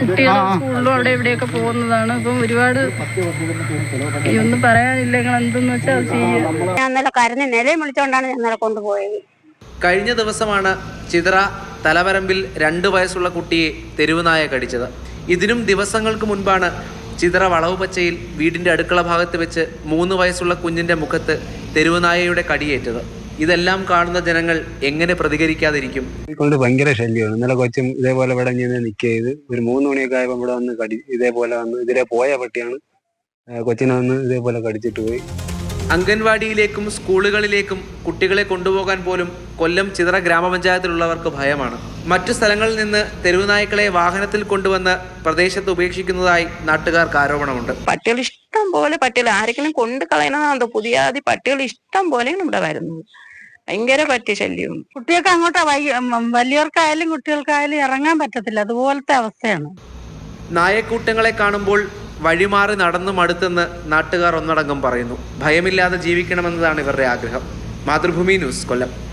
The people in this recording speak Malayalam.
കുട്ടികൾ സ്കൂളിലും അവിടെ ഇവിടെയൊക്കെ പോകുന്നതാണ്. അപ്പം ഒരുപാട് ഒന്നും പറയാനില്ല നിങ്ങൾ എന്തെന്ന് വെച്ചാൽ അത് ചെയ്യുക ഞാൻ ഇന്നലെ കരഞ്ഞ് നിലയും വിളിച്ചോണ്ടാണ് ഞാൻ ഇന്നലെ കൊണ്ടുപോയത് കഴിഞ്ഞ ദിവസമാണ് ചിതറ തലവരമ്പിൽ രണ്ട് വയസ്സുള്ള കുട്ടിയെ തെരുവുനായ കടിച്ചത് ഇതിനും ദിവസങ്ങൾക്ക് മുൻപാണ് ചിതറ വളവുപച്ചയിൽ വീടിന്റെ അടുക്കള ഭാഗത്ത് വെച്ച് മൂന്ന് വയസ്സുള്ള കുഞ്ഞിന്റെ മുഖത്ത് തെരുവുനായയുടെ കടിയേറ്റത്. ഇതെല്ലാം കാണുന്ന ജനങ്ങൾ എങ്ങനെ പ്രതികരിക്കാതിരിക്കും? കൊണ്ട് ഭയങ്കര ശല്യമാണ്. ഇന്നലെ കൊച്ചും ഇതേപോലെ ഇവിടെ ഇങ്ങനെ നിൽക്കുക ചെയ്ത് ഒരു മൂന്ന് മണിയൊക്കെ ആയപ്പോൾ ഇവിടെ വന്ന് കടി ഇതേപോലെ വന്ന് ഇതിലെ പോയ പട്ടിയാണ്. കൊച്ചിനെ വന്ന് ഇതേപോലെ കടിച്ചിട്ട് പോയി. അംഗൻവാടിയിലേക്കും സ്കൂളുകളിലേക്കും കുട്ടികളെ കൊണ്ടുപോകാൻ പോലും കൊല്ലം ചിതറ ഗ്രാമപഞ്ചായത്തിലുള്ളവർക്ക് ഭയമാണ്. മറ്റു സ്ഥലങ്ങളിൽ നിന്ന് തെരുവുനായ്ക്കളെ വാഹനത്തിൽ കൊണ്ടുവന്ന് പ്രദേശത്ത് ഉപേക്ഷിക്കുന്നതായി നാട്ടുകാർക്ക് ആരോപണമുണ്ട്. പട്ടികൾ ഇഷ്ടം പോലെ പട്ടികൾ ആരെങ്കിലും കൊണ്ട് കളയണതാണോ പുതിയാതി പട്ടികൾ ഇഷ്ടം പോലെയാണ് ഇവിടെ വരുന്നത് ഭയങ്കര പട്ടി ശല്യവും കുട്ടികൾക്ക് അങ്ങോട്ട് വലിയവർക്കായാലും കുട്ടികൾക്കായാലും ഇറങ്ങാൻ പറ്റത്തില്ല. അതുപോലത്തെ അവസ്ഥയാണ്. നായക്കൂട്ടങ്ങളെ കാണുമ്പോൾ വഴിമാറി നടന്നു മടുത്തെന്ന് നാട്ടുകാർ ഒന്നടങ്കം പറയുന്നു. ഭയമില്ലാതെ ജീവിക്കണമെന്നതാണ് ഇവരുടെ ആഗ്രഹം. മാതൃഭൂമി ന്യൂസ് കൊല്ലം.